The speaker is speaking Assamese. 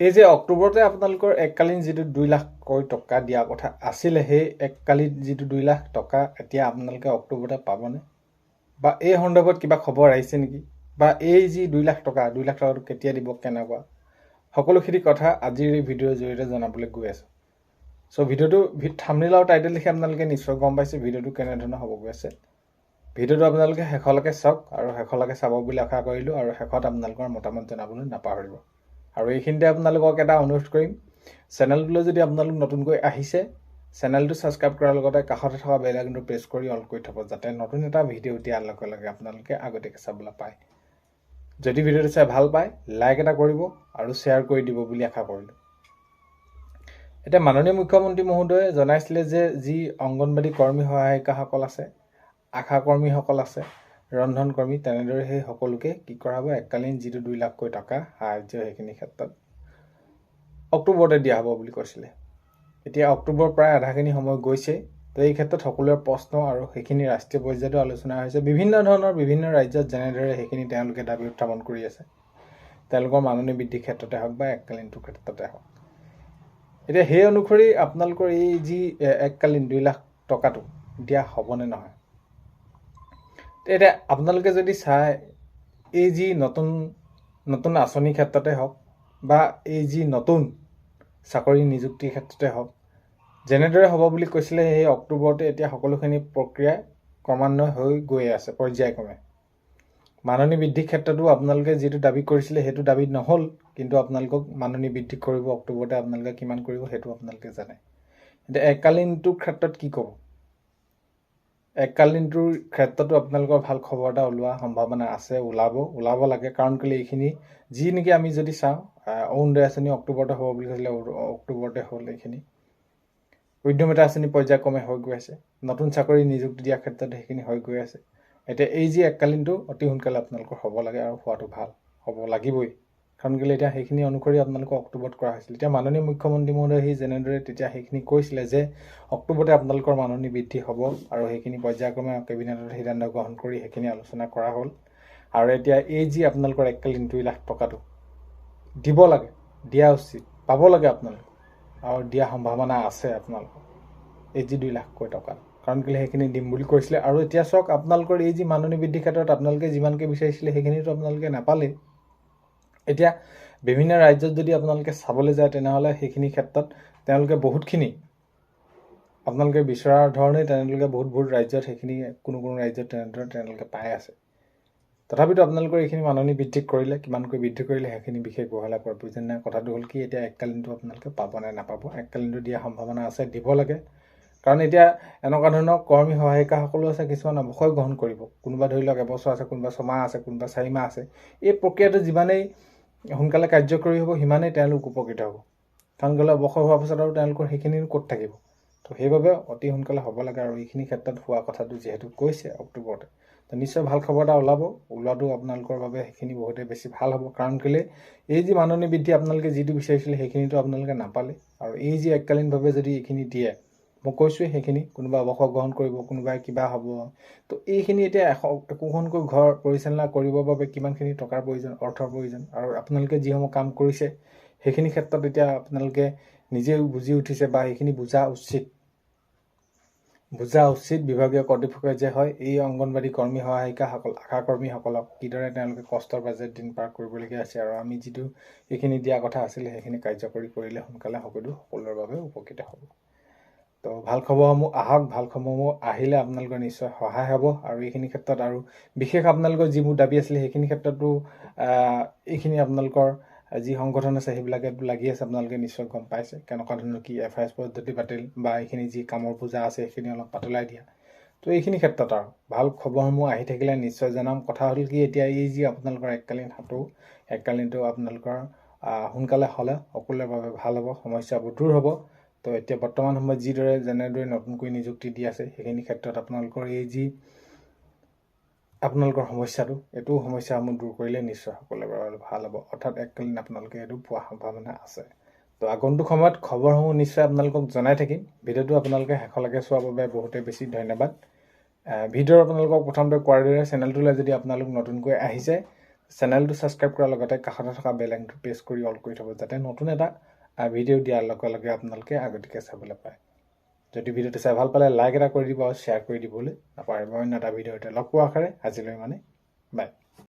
এই যে অক্টোবৰতে আপোনালোকৰ এককালীন যিটো দুই লাখকৈ টকা দিয়া কথা আছিলে সেই এককালীন যিটো দুই লাখ টকা এতিয়া আপোনালোকে অক্টোবৰতে পাবনে? বা এই সন্দৰ্ভত কিবা খবৰ আহিছে নেকি? বা এই যি দুই লাখ টকা দুই লাখ টকাটো কেতিয়া দিব কেনেকুৱা? সকলোখিনি কথা আজিৰ এই ভিডিঅ'ৰ জৰিয়তে জনাবলৈ গৈ আছোঁ। চ' ভিডিঅ'টো থামনিল আৰু টাইটেল লিখি আপোনালোকে নিশ্চয় গম পাইছে ভিডিঅ'টো কেনেধৰণৰ হ'ব গৈ আছে। ভিডিঅ'টো আপোনালোকে শেষলৈকে চাওক আৰু শেষলৈকে চাব বুলি আশা কৰিলোঁ আৰু শেষত আপোনালোকৰ মতামত জনাবলৈ নাপাহৰিব। আৰু এইখিনিতে আপোনালোকক এটা অনুৰোধ কৰিম। চেনেলটোলৈ যদি আপোনালোক নতুনকৈ আহিছে চেনেলটো ছাবস্ক্ৰাইব কৰাৰ লগতে কাষতে থকা বেল আইকনটো প্ৰেছ কৰি অল কৰি থ'ব যাতে নতুন এটা ভিডিঅ' দিয়াৰ লগে লগে আপোনালোকে আগতীয়াকৈ চাবলৈ পায়। যদি ভিডিঅ'টো চাই ভাল পায় লাইক এটা কৰিব আৰু শ্বেয়াৰ কৰি দিব বুলি আশা কৰিলোঁ। এতিয়া মাননীয় মুখ্যমন্ত্ৰী মহোদয়ে জনাইছিলে যে যি অংগনবাদী কৰ্মী সহায়িকাসকল আছে আশা কৰ্মীসকল আছে ৰন্ধন কৰ্মী তেনেদৰে সেই সকলোকে কি কৰা হ'ব? এককালীন যিটো দুই লাখকৈ টকা সাহাৰ্য সেইখিনি ক্ষেত্ৰত অক্টোবৰতে দিয়া হ'ব বুলি কৈছিলে। এতিয়া অক্টোবৰ প্ৰায় আধাখিনি সময় গৈছে তো এই ক্ষেত্ৰত সকলোৰে প্ৰশ্ন আৰু সেইখিনি ৰাষ্ট্ৰীয় পৰ্যায়তো আলোচনা হৈছে। বিভিন্ন ধৰণৰ বিভিন্ন ৰাজ্যত যেনেদৰে সেইখিনি তেওঁলোকে দাবী উত্থাপন কৰি আছে তেওঁলোকৰ মাননি বৃদ্ধিৰ ক্ষেত্ৰতে হওক বা এককালীনটোৰ ক্ষেত্ৰতে হওক। এতিয়া সেই অনুসৰি আপোনালোকৰ এই যি এককালীন দুই লাখ টকাটো দিয়া হ'বনে নহয় এতিয়া আপোনালোকে যদি চায় এই যি নতুন নতুন আঁচনিৰ ক্ষেত্ৰতে হওক বা এই যি নতুন চাকৰি নিযুক্তিৰ ক্ষেত্ৰতে হওক যেনেদৰে হ'ব বুলি কৈছিলে সেই অক্টোবৰতে এতিয়া সকলোখিনি প্ৰক্ৰিয়া ক্ৰমান্বয়ে হৈ গৈ আছে পৰ্যায়ক্ৰমে। মাননি বৃদ্ধিৰ ক্ষেত্ৰতো আপোনালোকে যিটো দাবী কৰিছিলে সেইটো দাবী নহ'ল কিন্তু আপোনালোকক মাননি বৃদ্ধি কৰিব অক্টোবৰতে আপোনালোকে কিমান কৰিব সেইটো আপোনালোকে জানে। এতিয়া এককালীনটোৰ ক্ষেত্ৰত কি ক'ব? এককালীনটোৰ ক্ষেত্ৰতো আপোনালোকৰ ভাল খবৰ এটা ওলোৱা সম্ভাৱনা আছে ওলাব ওলাব লাগে। কাৰণ কেলৈ এইখিনি যি নেকি আমি যদি চাওঁ অৰুণোদয় আঁচনি অক্টোবৰতে হ'ব বুলি কৈছিলে অক্টোবৰতে হ'ল এইখিনি। উদ্যমিতা আঁচনি পৰ্যায়ক্ৰমে হৈ গৈ আছে। নতুন চাকৰি নিযুক্তি দিয়াৰ ক্ষেত্ৰত সেইখিনি হৈ গৈ আছে। এতিয়া এই যি এককালীনটো অতি সোনকালে আপোনালোকৰ হ'ব লাগে আৰু হোৱাটো ভাল হ'ব লাগিবই। কাৰণ কেলৈ এতিয়া সেইখিনি অনুসৰি আপোনালোকক অক্টোবৰত কৰা হৈছিল। এতিয়া মাননীয় মুখ্যমন্ত্ৰী মহোদয়ে সি যেনেদৰে তেতিয়া সেইখিনি কৈছিলে যে অক্টোবৰতে আপোনালোকৰ মাননি বৃদ্ধি হ'ব আৰু সেইখিনি পৰ্যায়ক্ৰমে কেবিনেটত সিদ্ধান্ত গ্ৰহণ কৰি সেইখিনি আলোচনা কৰা হ'ল। আৰু এতিয়া এই যি আপোনালোকৰ এককালীন দুই লাখ টকাটো দিব লাগে দিয়া উচিত পাব লাগে আপোনালোকে আৰু দিয়া সম্ভাৱনা আছে আপোনালোকৰ এই যি দুই লাখকৈ টকা কাৰণ কেলৈ সেইখিনি দিম বুলি কৈছিলে। আৰু এতিয়া চাওক আপোনালোকৰ এই যি মাননি বৃদ্ধিৰ ক্ষেত্ৰত আপোনালোকে যিমানকৈ বিচাৰিছিলে সেইখিনিতো আপোনালোকে নাপালেই। এতিয়া বিভিন্ন ৰাজ্যত যদি আপোনালোকে চাবলৈ যায় তেনেহ'লে সেইখিনি ক্ষেত্ৰত তেওঁলোকে বহুতখিনি আপোনালোকে বিচৰাৰ ধৰণেই তেওঁলোকে বহুত বহুত ৰাজ্যত সেইখিনি কোনো কোনো ৰাজ্যত তেনেদৰে তেওঁলোকে পাই আছে। তথাপিতো আপোনালোকৰ এইখিনি মাননি বৃদ্ধি কৰিলে কিমানকৈ বৃদ্ধি কৰিলে সেইখিনি বিশেষ বহলাই পোৱাৰ প্ৰয়োজন নাই। কথাটো হ'ল কি এতিয়া এককালীনটো আপোনালোকে পাবনে নাপাব? এককালীনটো দিয়া সম্ভাৱনা আছে দিব লাগে। কাৰণ এতিয়া এনেকুৱা ধৰণৰ কৰ্মী সহায়িকাসকলো আছে কিছুমান অৱসৰ গ্ৰহণ কৰিব। কোনোবা ধৰি লওক এবছৰ আছে কোনোবা ছমাহ আছে কোনোবা চাৰি মাহ আছে। এই প্ৰক্ৰিয়াটো যিমানেই সোনকালে কাৰ্যকৰী হ'ব সিমানেই তেওঁলোক উপকৃত হ'ব। কাৰণ গ'লে অৱসৰ হোৱাৰ পাছত আৰু তেওঁলোকৰ সেইখিনি ক'ত থাকিব? তো সেইবাবে অতি সোনকালে হ'ব লাগে আৰু এইখিনি ক্ষেত্ৰত হোৱা কথাটো যিহেতু কৈছে অক্টোবৰতে। তো নিশ্চয় ভাল খবৰ এটা ওলাব ওলোৱাটো আপোনালোকৰ বাবে সেইখিনি বহুতেই বেছি ভাল হ'ব। কাৰণ কেলৈ এই যি মাননি বৃদ্ধি আপোনালোকে যিটো বিচাৰিছিলে সেইখিনিতো আপোনালোকে নাপালে। আৰু এই যি এককালীনভাৱে যদি এইখিনি দিয়ে মই কৈছোঁৱে সেইখিনি কোনোবাই অৱসৰ গ্ৰহণ কৰিব কোনোবাই কিবা হ'ব। তো এইখিনি এতিয়া এশ একোখনকৈ ঘৰ পৰিচালনা কৰিবৰ বাবে কিমানখিনি টকাৰ প্ৰয়োজন অৰ্থৰ প্ৰয়োজন আৰু আপোনালোকে যিসমূহ কাম কৰিছে সেইখিনি ক্ষেত্ৰত এতিয়া আপোনালোকে নিজেও বুজি উঠিছে বা সেইখিনি বুজা উচিত। বুজা উচিত বিভাগীয় কৰ্তৃপক্ষই যে হয় এই অংগনবাদী কৰ্মী সহায়িকাসকল আশা কৰ্মীসকলক কিদৰে তেওঁলোকে কষ্টৰ বাজেট দিন পাৰ কৰিবলগীয়া আছে আৰু আমি যিটো এইখিনি দিয়া কথা আছিলে সেইখিনি কাৰ্যকৰী কৰিলে সোনকালে সকলো সকলোৰে বাবে উপকৃত হ'ব। ভাল খবৰসমূহ আহক ভাল খবৰসমূহ আহিলে আপোনালোকৰ নিশ্চয় সহায় হ'ব আৰু এইখিনি ক্ষেত্ৰত আৰু বিশেষ আপোনালোকৰ যিবোৰ দাবী আছিলে সেইখিনি ক্ষেত্ৰতো এইখিনি আপোনালোকৰ যি সংগঠন আছে সেইবিলাকে লাগি আছে আপোনালোকে নিশ্চয় গম পাইছে। কেনেকুৱা ধৰণৰ কি এফ আই এছ পদ্ধতি বাতিল বা এইখিনি যি কামৰ পূজা আছে সেইখিনি অলপ পাতলাই দিয়া। তো এইখিনি ক্ষেত্ৰত আৰু ভাল খবৰসমূহ আহি থাকিলে নিশ্চয় জনাম। কথা হ'ল কি এতিয়া এই যি আপোনালোকৰ এককালীন সাঁতোৰ এককালীনটো আপোনালোকৰ সোনকালে হ'লে সকলোৰে বাবে ভাল হ'ব সমস্যাবোৰ দূৰ হ'ব। তো এতিয়া বৰ্তমান সময়ত যিদৰে যেনেদৰে নতুনকৈ নিযুক্তি দি আছে সেইখিনি ক্ষেত্ৰত আপোনালোকৰ এই যি আপোনালোকৰ সমস্যাটো এইটো সমস্যাসমূহ দূৰ কৰিলে নিশ্চয় সকলোৰে বাবে ভাল হ'ব। অৰ্থাৎ এককালীন আপোনালোকে এইটো পোৱা সম্ভাৱনা আছে। তো আগন্তুক সময়ত খবৰসমূহ নিশ্চয় আপোনালোকক জনাই থাকিম। ভিডিঅ'টো আপোনালোকে শেষলৈকে চোৱাৰ বাবে বহুতেই বেছি ধন্যবাদ। ভিডিঅ'ৰ আপোনালোকক প্ৰথমতে কোৱাৰ দৰে চেনেলটোলৈ যদি আপোনালোক নতুনকৈ আহিছে চেনেলটো ছাবস্ক্ৰাইব কৰাৰ লগতে কাষতে থকা বেল আইকনটো প্ৰেছ কৰি অল কৰি থ'ব যাতে নতুন এটা ভিডিঅ' দিয়াৰ লগে লগে আপোনালোকে আগতীয়াকৈ চাবলৈ পায়। যদি ভিডিঅ'টো চাই ভাল পালে লাইক এটা কৰি দিব আৰু শ্বেয়াৰ কৰি দিবলৈ। নাপাহৰিব অন্য এটা ভিডিঅ'তে লগ পোৱা আশাৰে আজিলৈ মানে বাই